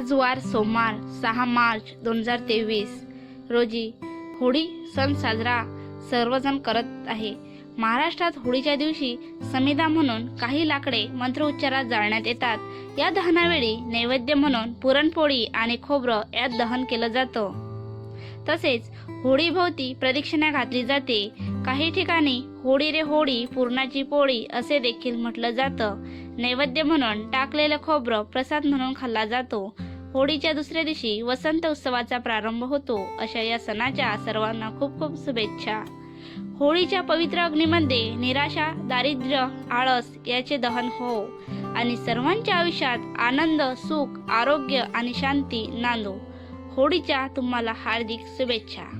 आज वार सोमवार सहा मार्च दोन हजार तेवीस. रोजी होळी सण साजरा सर्वजण करत आहे. महाराष्ट्रात होळीच्या दिवशी समिधा म्हणून काही लाकडे मंत्रोच्चारात जाळण्यात येतात. या दहनावेळी नैवेद्य म्हणून पुरणपोळी आणि खोबरं यात दहन केलं जातं. तसेच होळीभोवती प्रदक्षिणा घातली जाते. काही ठिकाणी होळी रे होळी पूर्णाची पोळी असे देखील म्हटलं जातं. नैवेद्य म्हणून टाकलेलं खोबरं प्रसाद म्हणून खाल्ला जातो. होळीच्या दुसऱ्या दिवशी वसंत उत्सवाचा प्रारंभ होतो. अशा या सणाच्या सर्वांना खूप खूप शुभेच्छा. होळीच्या पवित्र अग्नीमध्ये निराशा दारिद्र्य आळस याचे दहन हो आणि सर्वांच्या आयुष्यात आनंद सुख आरोग्य आणि शांती नांदो. होळीच्या तुम्हाला हार्दिक शुभेच्छा.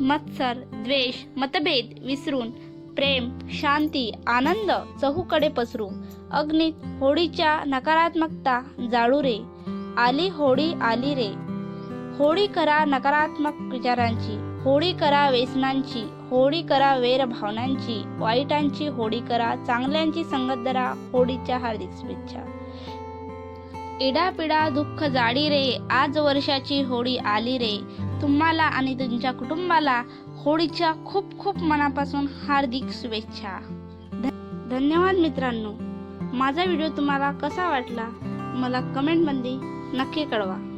मत्सर द्वेष मतभेद विसरून प्रेम शांती आनंद चहूकडे पसरू. अग्नीत होळीच्या नकारात्मकता जाळू रे. आली होळी आली रे. होळी करा नकारात्मक विचारांची. होळी करा व्यसनांची. होळी करा वेर भावनांची. वाईटांची होळी करा चांगल्यांची संगत धरा होळीच्या हार्दिक शुभेच्छा. इडापिडा दुःख जाडी रे. आज वर्षाची होळी आली रे. तुम्हाला आणि तुमच्या कुटुंबाला होळीच्या खूप खूप मनापासून हार्दिक शुभेच्छा. धन्यवाद मित्रांनो. माझा व्हिडिओ तुम्हाला कसा वाटला मला कमेंटमध्ये नक्की कळवा.